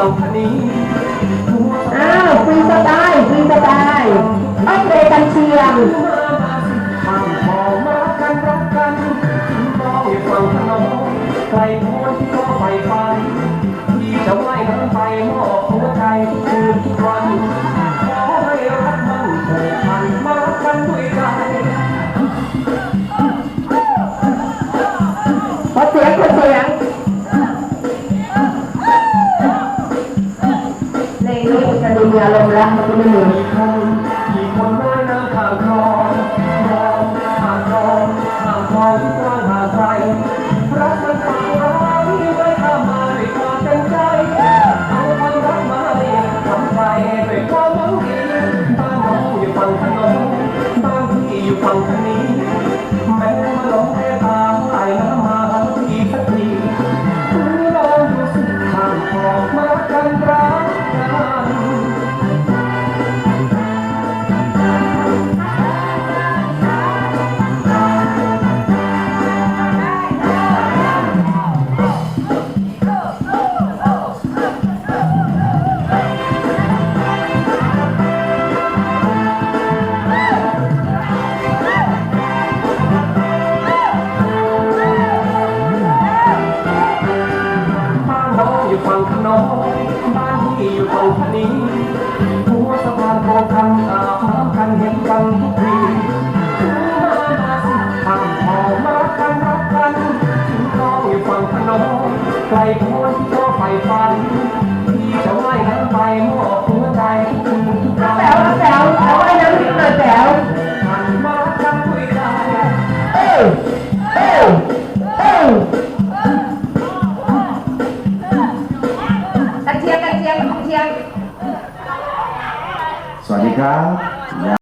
อ้าวฟรีสไตล์ฟรีสไตล์ต้องเรกันเชียง alumbrado,